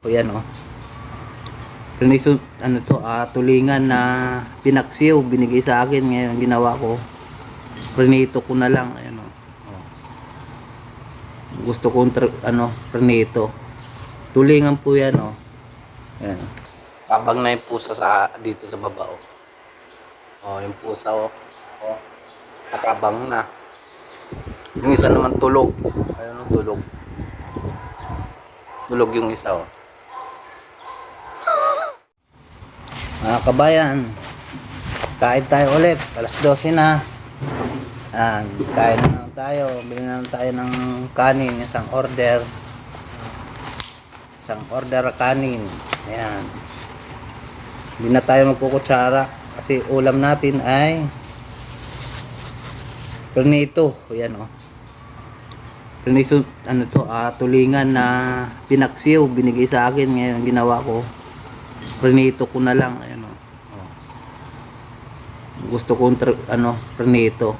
O yan o. Permiso, ano to, ah, tulingan na pinaksiw, binigay sa akin. Ngayon, ginawa ko. Prenito ko na lang. Ayan o. O. Gusto tr- ano, prenito. Tulingan po yan o. Ayan. Kabang na yung pusa sa, dito sa baba o. O, yung pusa o. O. Nakabang na. Yung isa naman tulog. Ayun o, tulog. Tulog yung isa o. Mga kabayan, kain tayo ulit. Alas 12 na. Yan, kain na lang tayo. Bili na lang tayo ng kanin, isang order. Isang order kanin. Ayan. Hindi na tayo magkukutsara kasi ulam natin ay pernito. Ayan o. Oh. Pernito, ano to, ah, tulingan na pinaksiw, binigay sa akin. Ngayon, ginawa ko. Pernito ko na lang. Ayan o. Oh. Gusto kong, ano, pernito.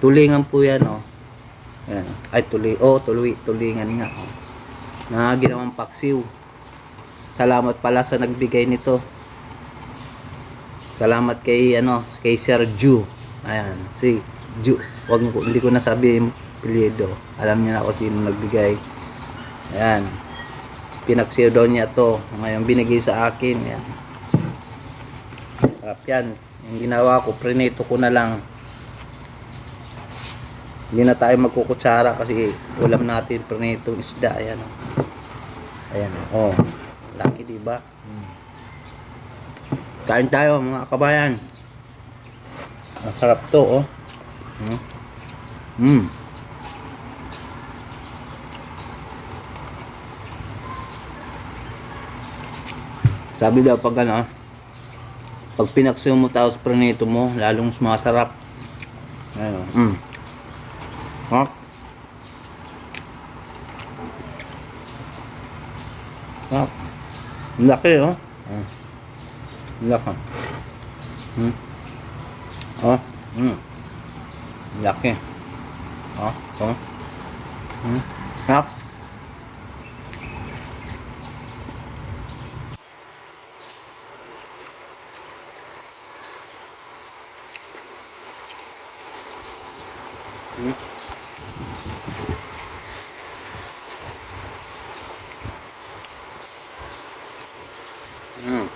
Tulingan po yan o. Ayan. Ay, tuli, oh, tuli, tulingan nga. Oh. Na ginawang paksiw. Salamat pala sa nagbigay nito. Salamat kay ano, kay Sir Ju. Ayan, si Ju. Wag mo hindi ko nasabi yung apelyido. Alam niya na ako sino nagbigay. Ayan. Pinaksiw daw niya to. Ngayon binigay sa akin. Ayan. Sarap yan. Yung ginawa ko, prinito ko na lang. Hindi na tayo magkukutsara kasi ulam natin prinitong isda. Ayan. oh. Ayan. Oh. Laki diba? Hmm. Kain tayo mga kabayan. Masarap to oh. Hmm. Mm. Sabi daw pag ano, pag pinaksiw mo tapos pranito mo, lalong sumasarap. Ayun. Mm. Ha? Ha? Laki oh. Ah. Laki. Hmm. Oh. Hmm. Laki. Oh. Oh. Hmm. Hap. Hmm. Hmm.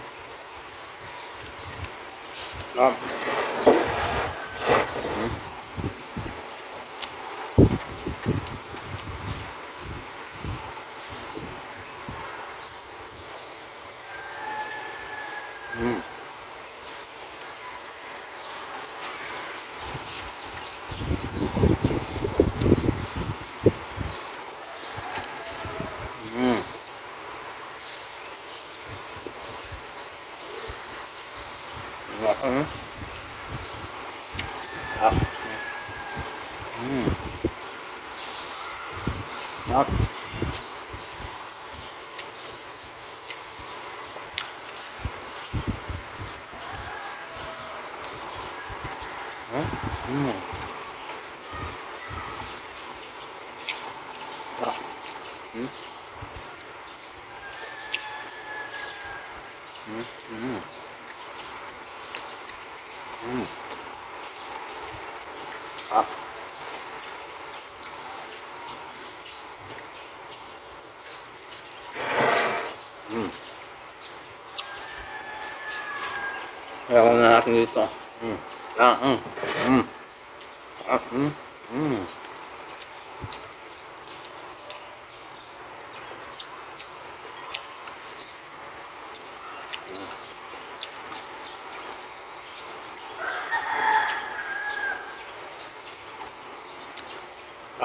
Hap. Hmm. Hmm. Hmm. Wala ka, eh. Ah. Hmm. Hap. Huh? Hmm. Ah. Hmm. Hmm. Hmm. Hmm. Hmm. Kaya ko na natin dito. Hmm. Ah, hmm. Hmm. Ah, hmm. Hmm.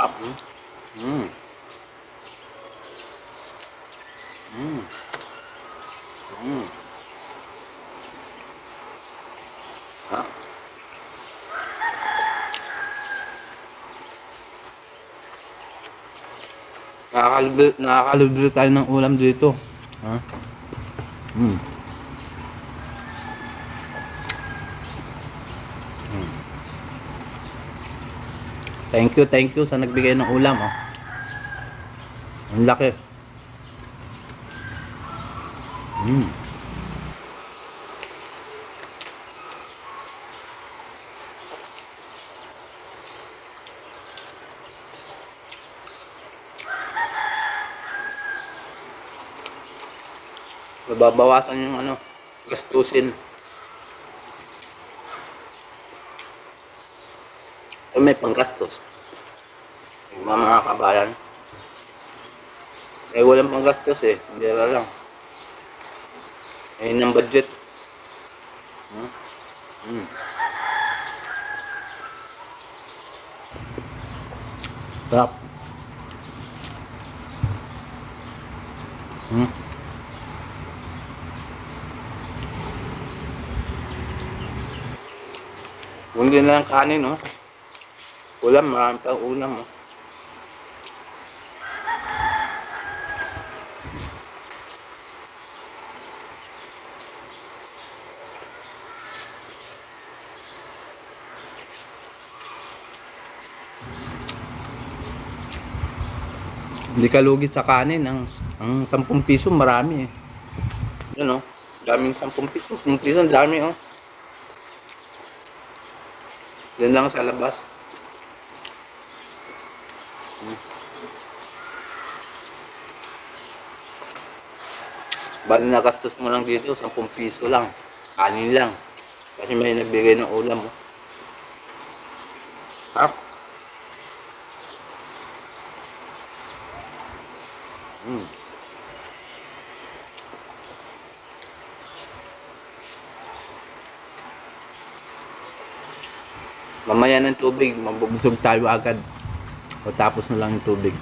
Ah, hmm. Hmm. Hmm. Hmm. Ah. Nakakalibre, nakakalibre tayo ng ulam dito. Ha? Hmm. Hmm. Thank you, thank you sa nagbigay ng ulam. Oh. Ang laki. Mm. Mababawasan yung ano, gastusin. Eh, may panggastos. Yung mga kabayan. Eh, walang panggastos eh. Bira lang. Ayun ang budget. Hmm? Hmm. Sarap. Hmm. Hindi na lang kanin, no? Ulam, marami pang ulam, oh. Hindi ka lugit sa kanin. Ang, ang 10 piso, marami eh. Yun oh. Daming 10 piso. 10 piso, dami oh. Yan lang sa labas. Hmm. Bali nakastos mo lang dito, 10 piso lang. Kanin lang. Kasi may nagbigay ng ulam mo. Ha? Hmm. Mamaya ng tubig, mabubusog tayo agad. O tapos na lang yung tubig.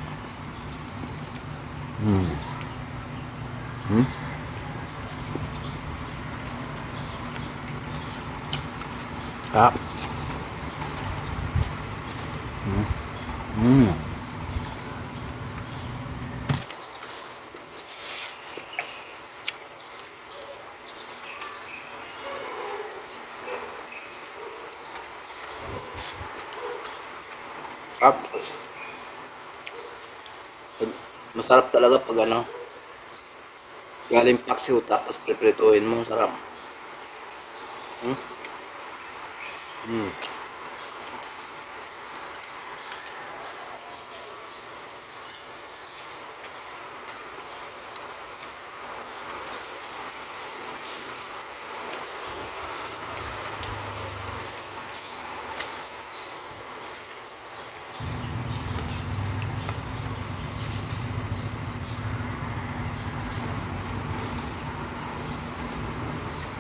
Hmm. Hmm? Ah. Hmm. Hmm. Up. Masarap talaga pag ano. Galing paksiw tapos piprituhin mo. Sarap. Hmm? Hmm.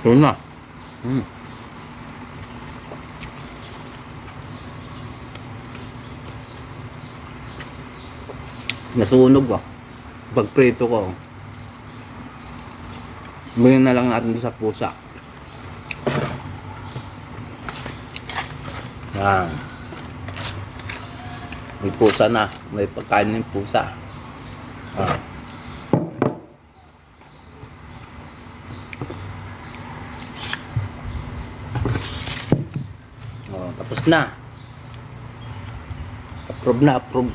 Ito na. Hmm. Nasunog ba? Pag prito ko. Ngayon na lang natin sa pusa. Yan. May pusa na. May pagkain ng pusa. Ah. Oh, tapos na. Approve na, approve.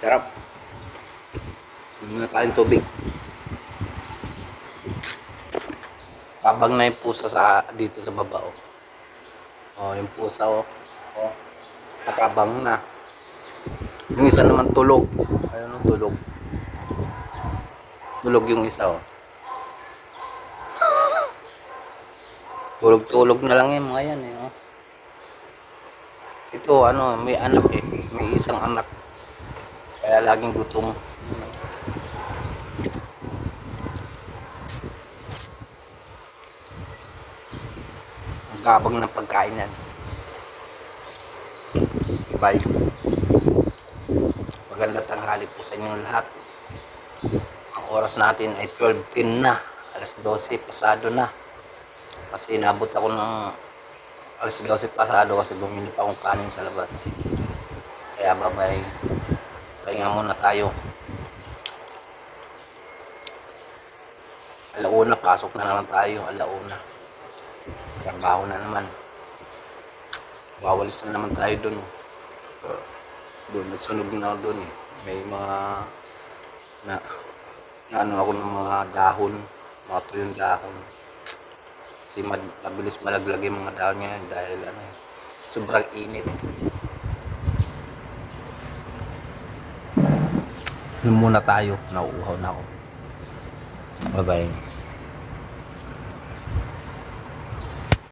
Sarap. Na tayong tubig. Tabang na yung pusa sa dito sa baba oh. Oh, yung pusa oh. Oh. Nakabang na. Yung isa naman tulog. Ayun tulog. Tulog yung isa oh. Tulog-tulog na lang yung mga yan eh. Oh. Ito ano, may anak eh. May isang anak. Kaya laging gutom. Ang gabang ng pagkain yan. Bye. Maganda tanghali po sa inyo lahat. Ang oras natin ay 12.10 na. Alas 12, pasado na. Kasi inabot ako ng alas 12 pasado kasi bumili pa akong kanin sa labas. Kaya babay. Pahinga muna tayo. Alauna, pasok na naman tayo. Alauna. Trabaho na naman. Wawalis na naman tayo dun. Doon, nagsunog na ako dun eh. May mga na ano ako ng mga dahon, mga tuyong dahon. Kasi mabilis malaglag yung mga dahon ngayon dahil ano, eh, sobrang init. Yun muna tayo, nauuhaw na ako. Bye-bye.